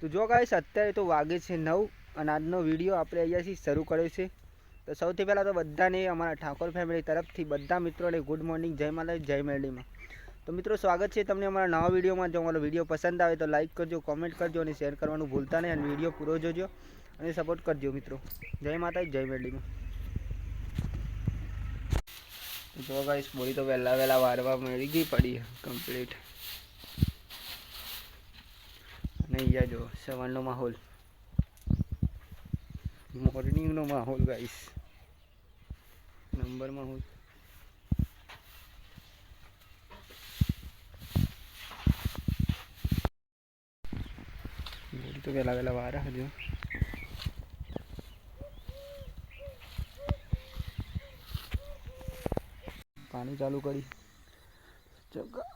તો જો ગાઈશ અત્યારે તો વાગે છે નવ અને આજનો વીડિયો આપણે અહીંયાથી શરૂ કર્યો છે. તો સૌથી પહેલાં તો બધાને અમારા ઠાકોર ફેમિલી તરફથી, બધા મિત્રોને ગુડ મોર્નિંગ જય માતા જય મેરડીમાં. તો મિત્રો, સ્વાગત છે તમને અમારા નવા વિડીયોમાં જો અમારો વીડિયો પસંદ આવે તો લાઈક કરજો કોમેન્ટ કરજો અને શેર કરવાનું ભૂલતા નહીં અને વીડિયો પૂરો જોજો અને સપોર્ટ કરજો મિત્રો. જય માતા જય મેરડીમાં. જો ગાઈસ બોલી તો વહેલા વહેલા વારવા મળી ગઈ પડી કમ્પ્લીટ અને અહીંયા જો, સવારનો માહોલ. મોર્નિંગનો માહોલ ગાઈસ નંબર માહોલ. બોલી તો વહેલા વહેલા વારા, હજુ. પાણી ચાલુ કરી.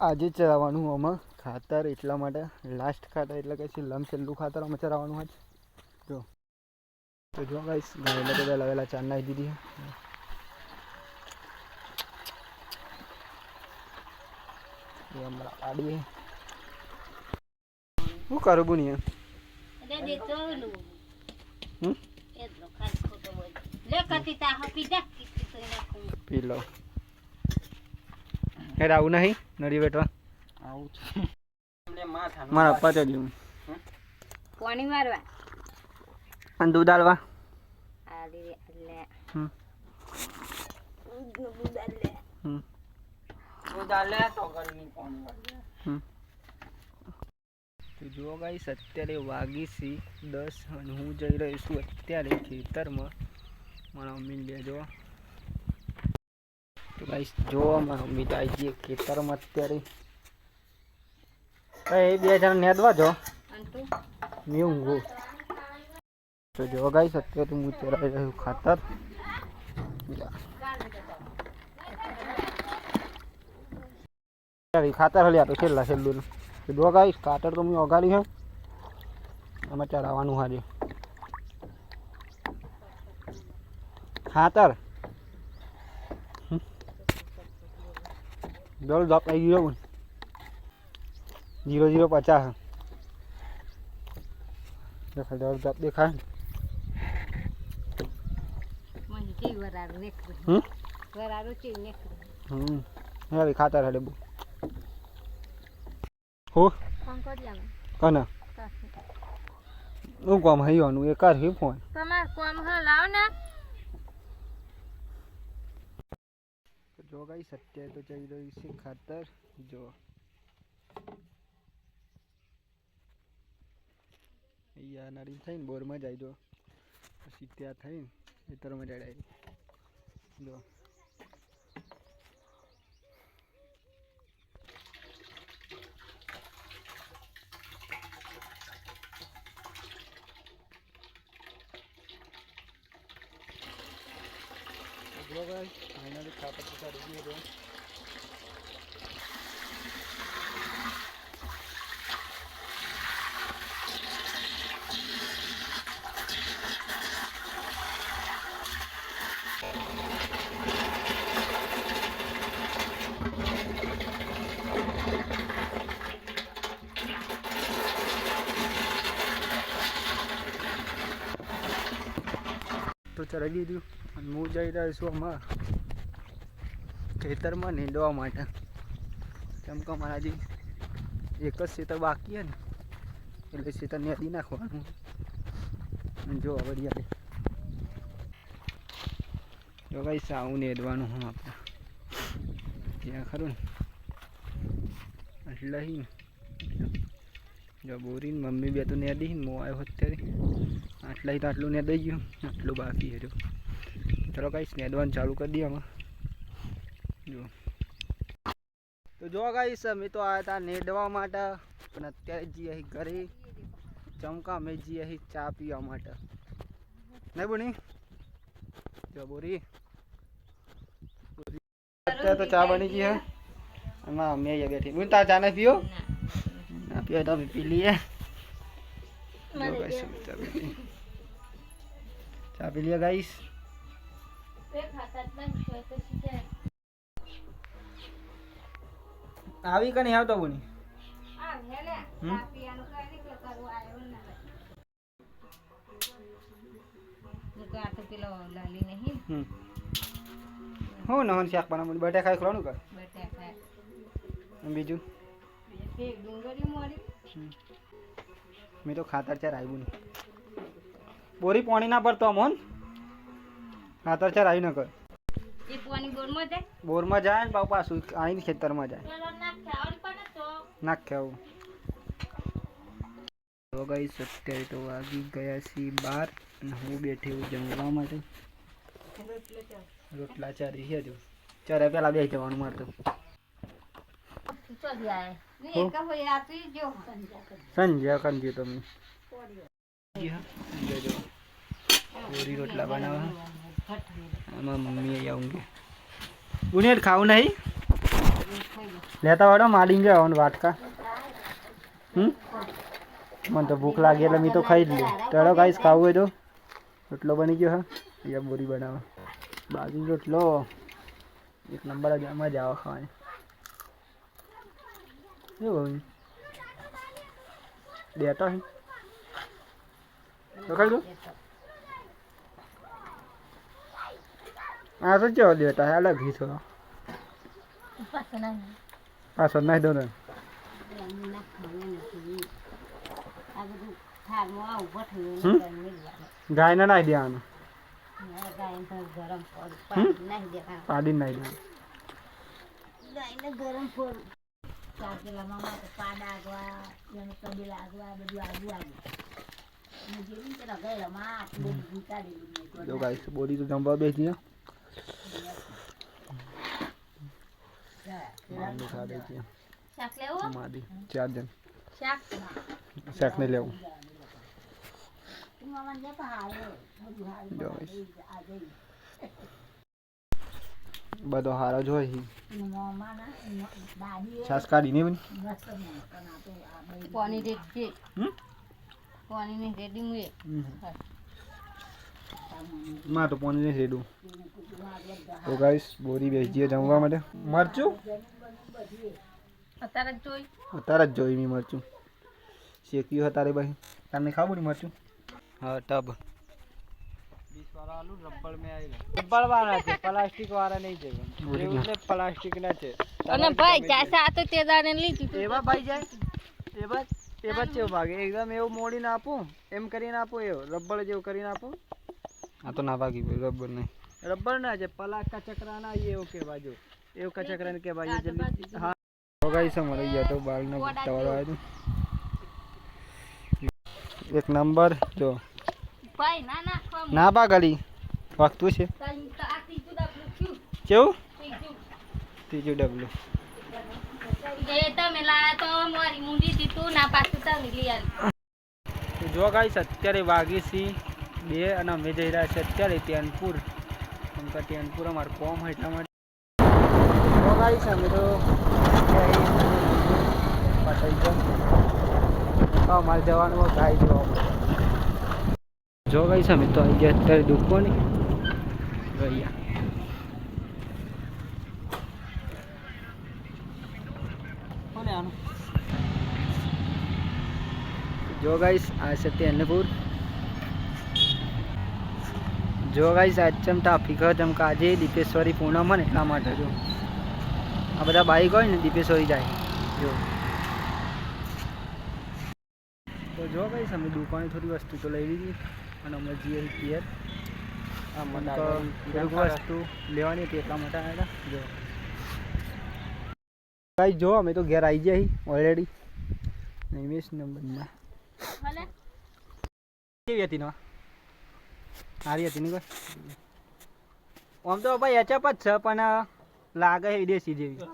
આજે ચરાવવાનું આમાં ખાતર એટલા માટે. લાસ્ટ ખાતર એટલે કે છેલ્લામ છેલ્લું ખાતર અમે ચરાવવાનું આજ જો. તો જો ગાઈશ ગાયને બધા વહેલા ચાર નાખી દીધી હમણાં પાડીએ શું કરું બુની હમ. લે કતી તા હપી જા. કીધી લો આવું નહીં નડી બેઠવા આવું મારા પપ્પા તો જેવું પાણી મારવા. અને દૂધ આલવા. આલે લે. હમ. દૂધ આલે હમ ઉદાલે તો ગરમી કોણ તો જુઓ ગાઈસ અત્યારે વાગી સી દસ અને હું જઈ રહ્યો છું અત્યારે ખેતરમાં. મારા મમ્મી લે જો તો ગાઈસ જો મારા મમ્મી તો આવી ગઈ ખેતરમાં અત્યારે. એ બે જણા નેદવા જો. મેં ઊંઘું. તો જો ગાઈસ અત્યારે હું ચલાવી રહ્યું ખાતર. ખાતર હલ્યા તો છેલ્લા છેલ્લું. તો જો ગાઈસ ખાતર તો મેં ઓગાડી છે. આમાં ચડાવવાનું હાજે ખાતર? દોડ દપ આવી ગયો જીરો જીરો પચાસ. દેખાય દોડ દપ દેખાય હમ? ખાતર હડે બહુ હો? કને? હું કોમ હૈયોનું? એ કર હી ફોન? તમાર કોમ હ લાવ ને. જો ગાઈ સત્ય તો જઈ રહ્યું છે ખાતર જો અહીંયા નડી થઈને બોરમાં જાય જો પછી ત્યાં થઈને ખેતરમાં જડાય જો જો ગાઈ ફાઇનલી ખાતર તો ચડી ગયું છે તો ચડી દીધું અને હું જઈ રહ્યો છું અમારા ખેતરમાં નીંદવા માટે. કેમ કે અમારા હજી એક જ સીતર બાકી ને, એટલે સીતર નેદી નાખવાનું. જો જો વડિયા જો ભાઈ સાવું નેદવાનું હું આપણે. ત્યાં ખરું ને. એટલે જો બોરીને, મમ્મી બે તો નેદી હું આવ્યો અત્યારે. આટલા તો આટલું નેદાઈ ગયું, આટલું બાકી છે જો. ચલો કાંઈ નેદવાનું ચાલુ કરી દઈએ આમાં. જો. તો જો કાંઈ અમે તો આવ્યા હતા નેદવા માટે પણ અત્યારે જઈએ અહીં ઘરે. ચમકા અમે જઈએ અહીં ચા પીવા માટે. નહીં બોની? જો બોરી. અત્યારે તો ચા બની ગઈ હે. એમાં અમે બેઠી. બોલ તાર ચા નહીં પીઓ ના પીવો તો અમે પી લઈએ ચા પી લઈએ. ગાઈસ હોય આવી કે નહીં આવતો બોની આ હેલે હમ? આ પીવાનું કઈ નહીં કે કરવું આવ્યો ને મુકે આ તો પેલો લાલી નહીં હું નહન શાક બનાવું બટાકા ખવાનું કર બીજું મેં તો ખાતર ચાર આવ્યું નહીં. બોરી પાણી ના ભરતો મોન ખાતર ચાર આવી ન કર. બોરમાં જાય? ને પાછું પાછું આવીને ખેતરમાં જાય. નાખ્યા આવું તો. ગઈ અત્યારે તો વાગી ગયા છીએ બાર અને હું બેઠી હું જમવા માટે. રોટલા ચારી છે જો. ચારે પેલા બે જવાનું મારતો ચોથી આય હો. ને એક હોય આ તું જો સંજય કરજો તમે. પૂરી રોટલા બનાવવા. આમાં મમ્મી અહીંયા ઊંઘે. ખાવું નહીં? લેતા વાળો માડીને જવાનું વાટકા. હમ? મને તો ભૂખ લાગી એટલે મેં તો ખાઈ જ લે. ચલો ગાઈસ ખાવું હોય તો. રોટલો બની ગયો હા. અહીંયા બોરી બનાવો બાજુ રોટલો. એક નંબર જ મજા આવે ખાવાની. એવું બેઠો હે તો ખાઈ દો આ તો ચો દેતા હે અલગ હી થોડો પાછો નહીં પાછો નાખી દો ને આ બધું થાળમાં આવું ભઠ્ઠું હમ? એને મિલવાનું નાખી દેવાનું ગાયને તો ચાર પાડા આગવા એનું કબીલા આગવા બધું આગું આગું અને જેવી પેલા ગયેલામાં આટલું બધું કાઢી લીધું. જો ગાઈસ બોરી તો જમવા બેસી મામી ખા દે છે શાક લેવું માદી ચાર જણ શાક શાક નહીં લેવું મામાને જે પણ બધું હારું જો બનાવી guys. આ જઈ બધો હારો જ હોય. છાસ બની. પણ પાણી? પાણીની રેડી માં તો પોની નહીં રેડું. તો ગાઈસ બોરી બેસી ગયા જમવા માટે. મરચું? અત્યારે જ જોઈ. અત્યારે જ જોઈ મેં મરચું. શેક્યું હતા તારે ભાઈ? તને ખાવું નહીં મરચું? હા ટબ રબ્બડ વાળા છે પ્લાસ્ટિક વાળા નહીં છે. એટલે પ્લાસ્ટિક ના છે. અને ભાઈ ચાસા તો તે દાને લીધું એવા ભાઈ જાય? એવા એવા જ ભાગે. એકદમ એવું મોડીને આપું એમ કરીને આપું એવું રબ્બડ જેવું કરીને આપું. આ તો ના ભાગી રબર નહીં. રબ્બડ ના છે પલા કચકરા ના એવું કહેવા જો. એવું કચકરા ને કહેવાય જલ્દી હા. તો ગાઈસ અમારે ગયા તો બાળનો આવ્યો એક નંબર જો. ભાઈ ના નાખવા ના બા ગળી વાગતું છે? કેવું? ત્રીજું. ડબલું. જો ગાઈસ અત્યારે વાગી સી બે અને અમે જઈ રહ્યા છે અત્યારે ટેનપુર. કેમ કે ટેનપુર અમારે કોમ હોય એટલા માટે. ગાઈસ અમે તો અમારે જવાનું ગાય જોવા જવા જો ગાઈસ અમે તો આવી ગયા અત્યારે દુખવાની ગયા જો ગાઈસ આ છે અન્નપુર જો ગાઈસ આજ ચમ ટ્રાફિક હોય ચમ આજે દીપેશ્વરી પૂનમ હોય ને એટલા માટે જો. આ બધા બાઈક હોય ને દીપેશ્વરી જાય. જો. તો જો ગાઈસ અમે દુકાને થોડી વસ્તુ તો લઈ લીધી. અને અમે જઈએ ઘેર વસ્તુ લેવાની હતી એટલા માટે આવ્યા જો. ગાઈસ જો અમે તો ઘેર આવી ગયા ઓલરેડી નિમેશ નંબરમાં કેવી હતી નવા? સારી હતી ને કોઈ? આમ તો ભાઈ એચપ જ છે પણ લાગે છે દેશી જેવી.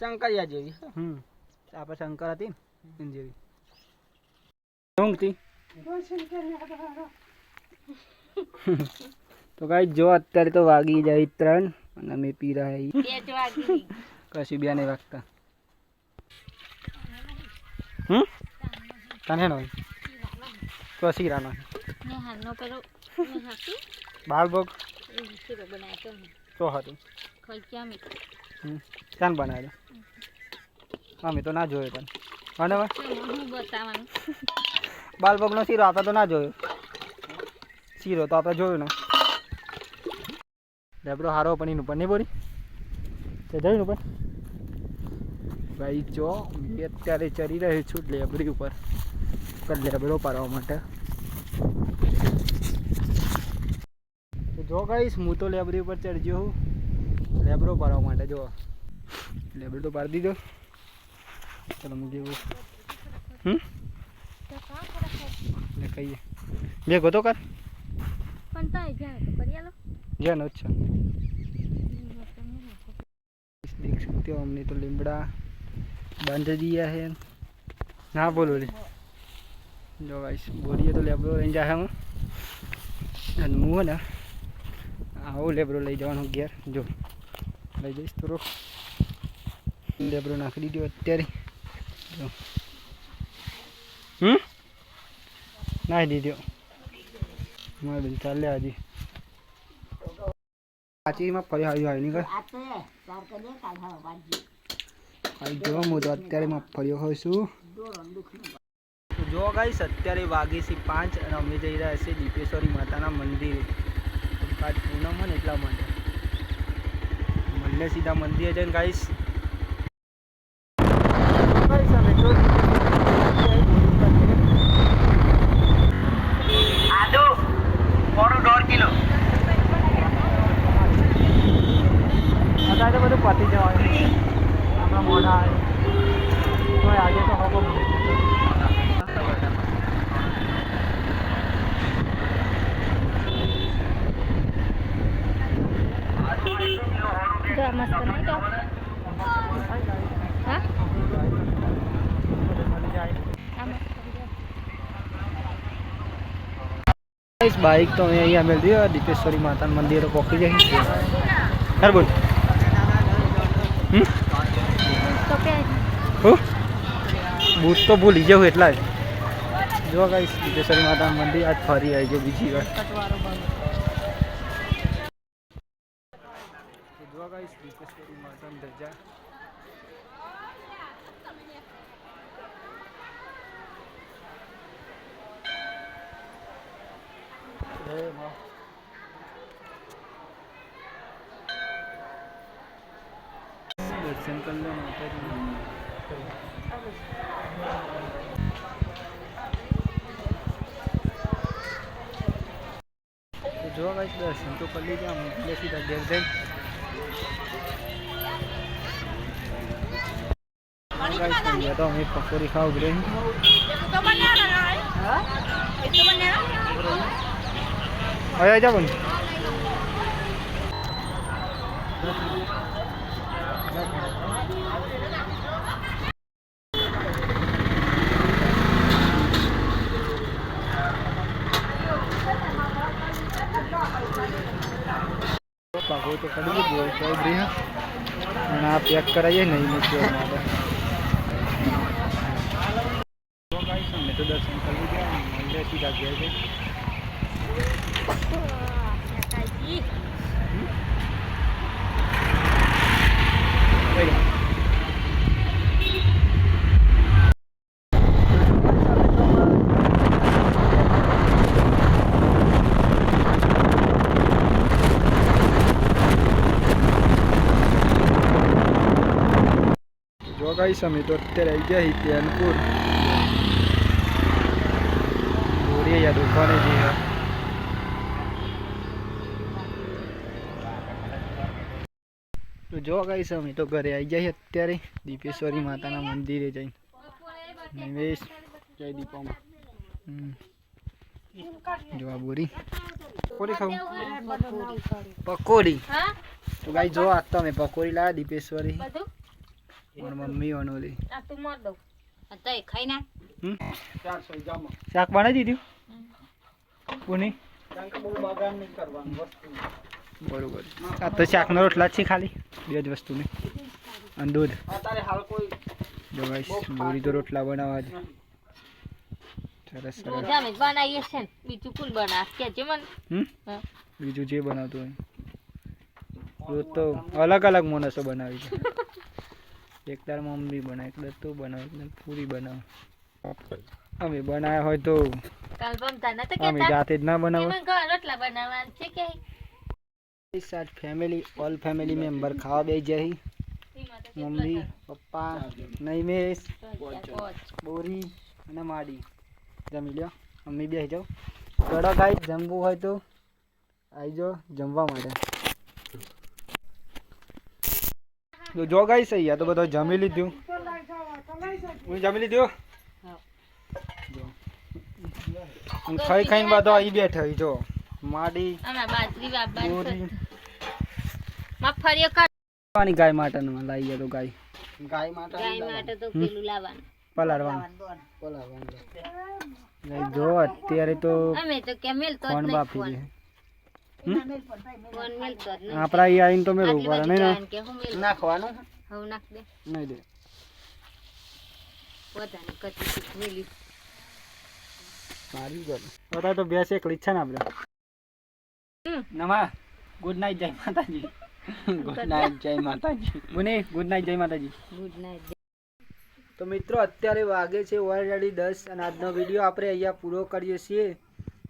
શંકરિયા જેવી. હમ. આપણે શંકર હતી ને એની જેવી. ઊંઘતી તો કાંઈ જો અત્યારે તો વાગી જાય ત્રણ અને અમે પી રહ્યા કશું બે નહીં વાગતા. હમ? તને નો કશી રાનો બાળ બનાવ્યો તો હતું ક્યાં હમ. અમે તો ના જોયો પણ. અને હું બતાવવાનું બાલ પગનો શીરો આપણે તો ના જોયો. શીરો તો આપણે જોયો ને લેબડો હારો પણ એનું પણ, નહીં બોરી તે જોયું પણ? ભાઈ, જો, મેં અત્યારે ચડી રહ્યો છું લેબડી ઉપર. ઉપર લેબડો પાડવા માટે. તો જો ગાઈશ હું તો લેબડી ઉપર ચડજો હું લેબડો પાડવા માટે, જો. લેબડો પાડી દીધો. ચાલો મૂકી હમ? ને કહીએ બે ગોતો કર પણ તો જ્યાં તો કરી આલો જ્યાં अच्छा देख सकते हो हमने तो लिमड़ा बांध दिया है हाँ बोलो रे जो गाइस बोलिए तो लेबरो લઈને જાય હું અને હું હે ને આવો લેબરો લઈ જવાનો ઘેર જો લઈ જઈશ તો રોક લેબરો નાખી દીધો અત્યારે જો હમ નાખી દીધો. મારે બેન ચાલે હજી કાચીમાં ફરી આવી આવી નહીં આ તો ચાર કરી કાલ હા વાજી કાંઈ જો હું તો અત્યારે મગફળીઓ હોઉં છું જો ગાઈસ અત્યારે વાગી છે પાંચ અને અમે જઈ રહ્યા છીએ દીપેશ્વરી માતાના મંદિરે. આજ પૂનમ હોય ને એટલા માટે. મંદિર સીધા મંદિરે જઈને ગાઈસ. આદુ મોડું દોઢ કિલો અત્યારે તો બધું પતી જવાનું આપણા મોઢા આવે તો આજે તો હકો તો મસ્ત નહીં તો હા આ મસ્ત બાઈક તો અમે અહીંયા મેળ દીધો દીપેશ્વરી માતાના મંદિરે પહોંચી જઈએ હર બોલ હમ તો કે હું? બૂટ તો ભૂલી જવું એટલા જ. જો ગાઈસ દીપેશ્વરી માતા મંદિર આજ ફરી આવી ગયો બીજી વાર. જો મા. દર્શન કરી લો માતાજી તો જો દર્શન તો કરી લીધા એટલે સીધા ઘેર જઈ. અહીંયા તો અમે પકોડી ખાવ ગ્રેન આવ્યા હવે આવી જાવ ને પાકો તો કરી દીધું હોય તો ઉભરી હા અને આ પેક કરાવીએ નહીં મૂકીએ માટે તો ગાઈસ અમે તો દર્શન કરી લીધા મંદિર સીધા ઘેર જઈ કઈ જો ગાઈસ અમે તો અત્યારે આવી ગયા છીએ ધ્યાનપુર દોરીએ યા દુકાને જઈએ તો જો ગાઈસ અમે તો ઘરે આવી ગયા છીએ અત્યારે દીપેશ્વરી માતાના મંદિરે જઈને. નિવેશ જય દીપામાં. જોવા બોરી. પકોડી ખાવું પકોડી. તો ગાઈ જો આ તમે પકોડી લાવ્યા દીપેશ્વરી. મારી મમ્મી વનોલી આ તું મત દો તો ખાઈ ના હમ? શાક બનાવી દીધું? કોની? બરોબર. આ તો શાકનો રોટલા જ છે ખાલી. બે જ વસ્તુની. અને દૂધ. જો ગાઈસ બોરી તો રોટલા બનાવવા જ. સરસ સરસ. બનાવીએ છે બીજું કુલ બનાવ. કે જે મને હમ? બીજું જે બનાવતું હોય. રોજ તો અલગ અલગ માણસો બનાવી છે. એક દાળ મમ્મી બનાવે એક દાળ તું બનાવ એક દાળ પૂરી બનાવ. અમે બનાવ્યા હોય તો અમે જાતે જ ના બનાવો. સાત ફેમિલી ઓલ ફેમિલી મેમ્બર ખાવા બે જઈ મમ્મી પપ્પા નૈમેશ બોરી અને માડી. જમી લ્યો. મમ્મી બે જાઓ. ચડો ગાઈ જમવું હોય તો આવી જાઓ જમવા માટે. તો જો ગાઈ સહી આ તો બધો જમી લીધું. હું જમી લીધું? ખાઈ ખાઈને બધો અહીં બેઠો જો. માડી પાણી ગાય માટે લાવી ગયા તો ગાય. ગાય માટે ગાય માટે તો પેલું લાવવાનું. પલાળવાનું. પલાળવાનું. જો અત્યારે તો અમે તો કેમેલ તો ફોન બાફી દે. આપણા અહીં આવીને તો મેળવું પડે નહીં નાખવાનું? હવે નાખ દે. નહીં દે. બધાને કચી મેલી. મારી ગયો અત્યારે તો બેસ એકલી છે ને આપણે. નમા ગુડ નાઇટ જય માતાજી. ગુડ નાઇટ જય માતાજી. મુને ગુડ નાઇટ જય માતાજી. ગુડ નાઇટ તો મિત્રો અત્યારે વાગે છે ઓલરેડી દસ અને આજનો વીડિયો આપણે અહીંયા પૂરો કરીએ છીએ.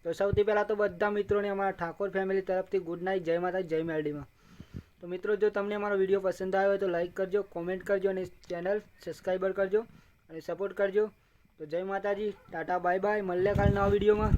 તો સૌથી પહેલાં તો બધા મિત્રોને અમારા ઠાકોર ફેમિલી તરફથી ગુડ નાઇટ જય માતા જય મેરડીમાં. તો મિત્રો, જો તમને અમારો વીડિયો પસંદ આવ્યો હોય તો લાઈક કરજો કોમેન્ટ કરજો અને ચેનલ સબસ્ક્રાઈબર કરજો અને સપોર્ટ કરજો. તો જય માતાજી, ટાટા બાય બાય મળીએ કાલ વિડીયોમાં.